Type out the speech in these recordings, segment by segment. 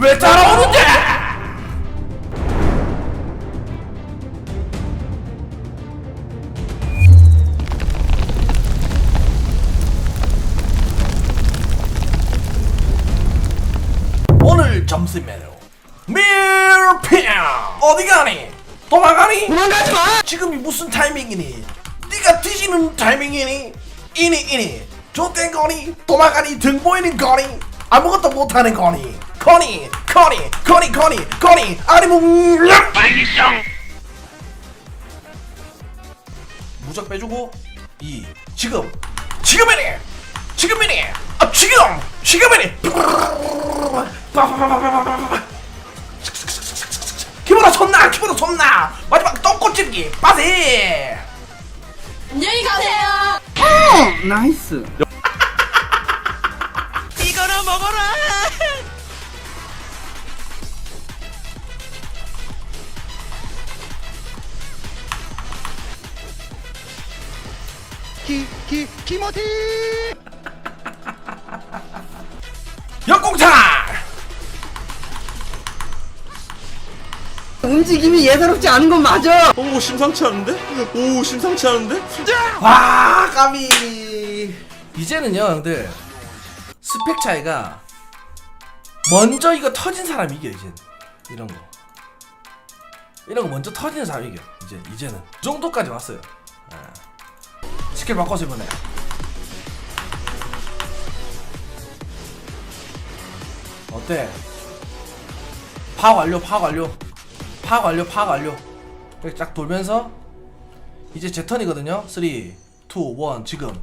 왜 따라오는데? 오늘 점심 메뉴 밀핑 어디 가니? 도망가니? 도망가지 마! 지금이 무슨 타이밍이니? 네가 뒤지는 타이밍이니? 이니 이니 좆된 거니? 도망가니 등 보이는 거니? 아무것도 못하는 거니? 거니 거니 거니 거니 거니 아니면 야! 빨리 좀 무적 빼주고 이 지금 지금이니 지금이니 아 지금 지금이니 키보다 손나 키보다 손나 마지막 똥꼬집기 빠세 안녕히 가세요. 나이스. 키, 키모티! 역공탄 움직임이 예사롭지 않은 건 맞아! 오 심상치 않은데? 오 심상치 않은데? 와 까미 이제는요 형들 스펙 차이가 먼저 이거 터진 사람이 이겨 이제 이런 거 이런 거 먼저 터지는 사람이 이겨 이제 이제는 이 정도까지 왔어요 예. 스킬 바꿔서 이번에 어때 파악 완료 파악 완료 파악 완료 파악 완료 이렇게 쫙 돌면서 이제 제 턴이거든요. 3, 2, 1 지금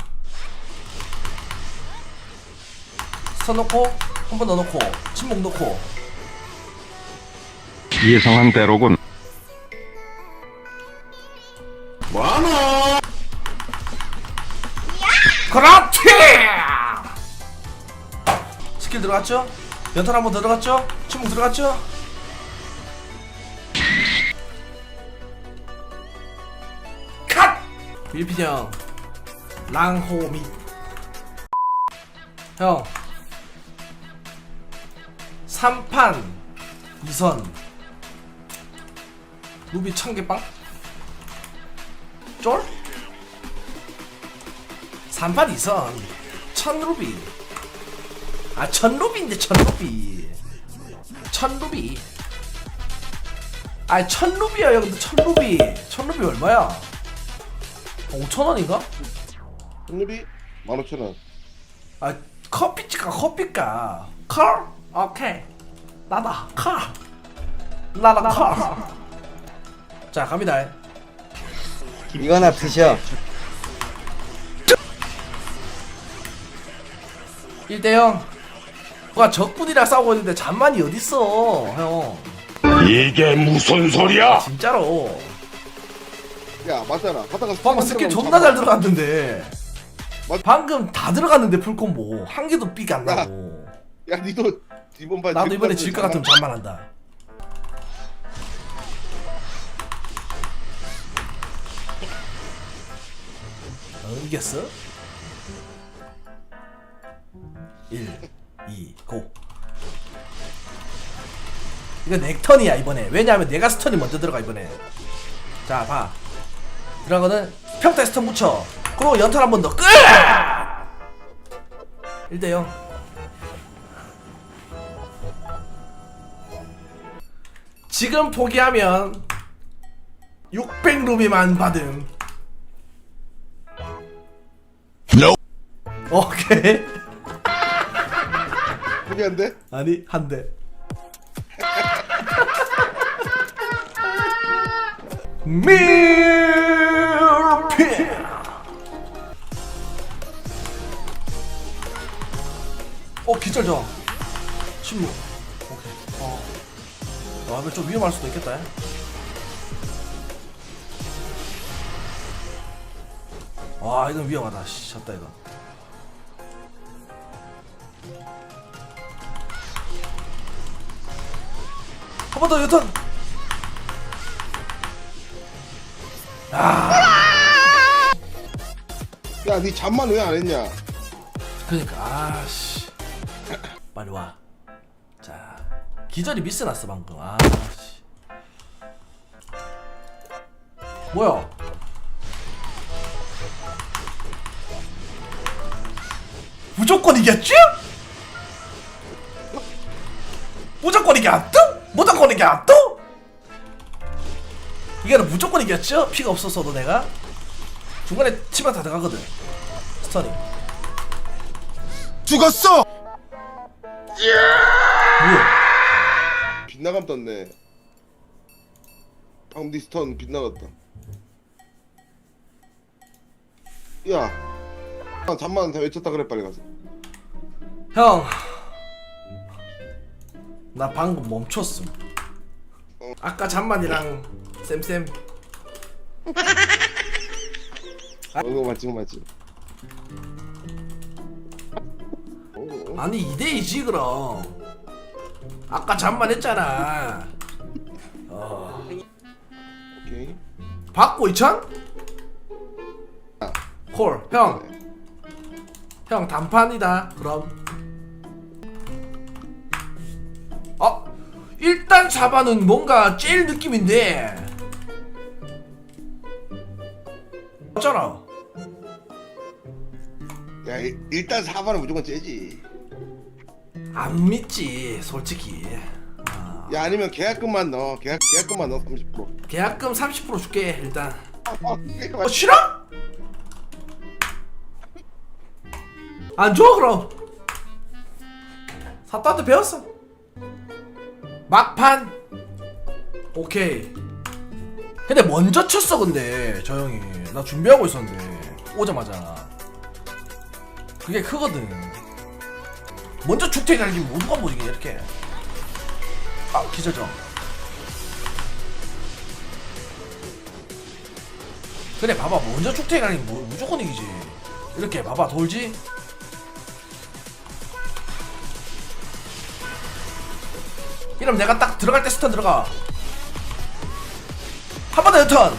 선 놓고 한번더 놓고 침묵 놓고 예상한 대로군. 그렇지! 스킬 들어갔죠? 연탄 한번 들어갔죠? 침묵 들어갔죠? 컷! 밀피디 형 랑호미 형 3판 2선 루비 청개빵? 쫄? 3판 2선 천루비 아 천루비인데 천루비. 천루비. 아 천루비야 여기 천루비. 천루비 얼마야? 5천원인가? 한누리 15,000원. 아 커피값 커피값. 컬? 오케이. 나다 컬. 나다 컬자 갑니다. 이거나 드셔. 1대0 누가 적군이랑 싸우고 있는데 잔만이 어딨어 형. 이게 무슨 소리야? 진짜로. 야, 맞잖아. 하다가 방금 스킬 존나 잘 들어갔는데. 맞- 방금 다 들어갔는데 풀콤보. 한 개도 삐가 안 나고. 야, 니도 이번 판 나도 질 이번에 것질것 같으면 잔만한다. 어, 이겼어? 1 2 고. 이거 넥 턴이야 이번에. 왜냐하면 내가 스턴이 먼저 들어가 이번에. 자봐. 들어가거든 평타에 스턴 묻혀 그리고 연탄 한 번 더. 끝! 1대0 지금 포기하면 600루비만 받음. 오케이 포기한데? 아니 한 대. 밀피 어 기절 저항 16 오케이. 어. 아, 이거 좀 위험할 수도 있겠다 와 이건 위험하다. 씨 졌다 이거 한 번 더 유턴 야, 니 잠만 왜 안 했냐? 그러니까 아씨 빨리 와 자 기절이 미스 났어 방금 아 씨. 뭐야 무조건 이겼죠? 무조건 이겼죠? 무조건 이겼죠? 이게 무조건 이겼죠? 피가 없었어도 내가? 중간에 치면 다 들어가거든. 스턴이 죽었어! 뭐야? 빗나감 떴네. 방금 니 스턴 빗나갔다. 야 아, 잠만 다 외쳤다 그래 빨리 가서. 형, 나 방금 멈췄음. 아까 잠만이랑 쌤쌤 어, 이거 맞지 이거 맞지 어, 아니 2대2지 그럼. 아까 잠만 했잖아. 오케이 받고 이천? 콜, 형. 형 단판이다. 그럼. 일단 4반은 뭔가 제일 느낌인데. 맞잖아. 야 일- 일단 4번은 무조건 째지 안 믿지, 솔직히. 야 아니면 계약금만 넣어 계약, 계약금만 넣어 30% 계약금 30% 줄게 일단. 어, 어 싫어? 안 줘 그럼. 사또한테 배웠어. 막판. 오케이. 근데 먼저 쳤어 근데 저 형이 나 준비하고 있었는데 오자마자 그게 크거든. 먼저 죽퇴 갈기 모두가 보지 이렇게. 아 기절점. 그래 봐봐 먼저 축퇴 가니 뭐 무조건 이기지 이렇게 봐봐 돌지 이러면 내가 딱 들어갈 때 스턴 들어가. 한 번 더 여턴.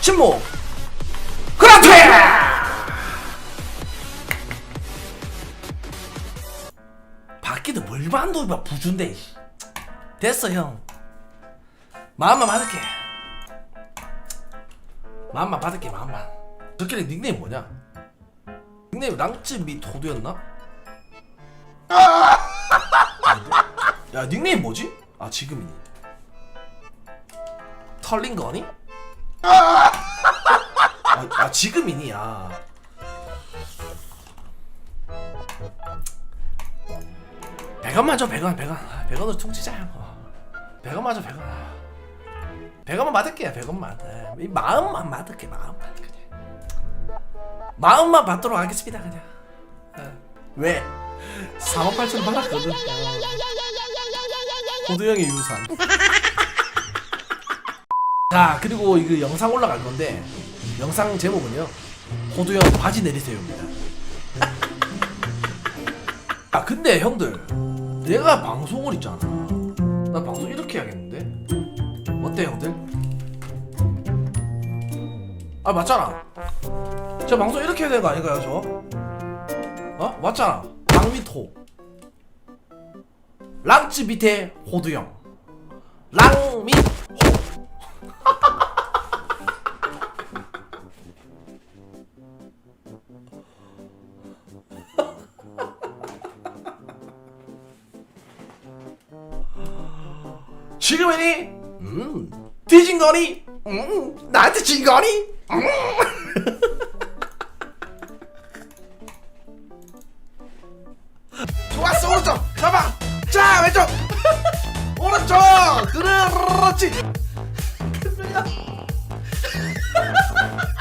침묵. 그렇지 바퀴도 뭘만 돌봐 부준데. 됐어 형. 마음만 받을게. 마음만 받을게 마음만. 저끼리 닉네임 뭐냐? 닉네임 랑츠 및 호두였나? 야 닉네임 뭐지? 아 지금이니 털린 거니? 아, 아 지금이니 아 백원만 줘 백원 백원 아, 백원으로 퉁치자 어. 백원만 줘 백원 아. 100원만 받을게요 100원만 이 마음만 받을게 마음만 그냥 마음만 받도록 하겠습니다 그냥 예. 왜? 4만 8천 원 받았거든 호두형의 유산. 자 그리고 이거 영상 올라갈 건데 영상 제목은요. 호두형 바지 내리세요입니다. 아 근데 형들 내가 방송을 있잖아. 나 방송 이렇게 해야겠는데? 어때 형들? 아 맞잖아. 저 방송 이렇게 해야 되는 거 아닌가요 저? 어? 맞잖아. 랑밑호 랑츠 밑에 호두형 랑 밑 호 지금이니? 음 뒤진 거니? 음 나한테 진 거니? 음. 좋았어 오른쪽 잡아 자 왼쪽! 오른쪽! 그렇지!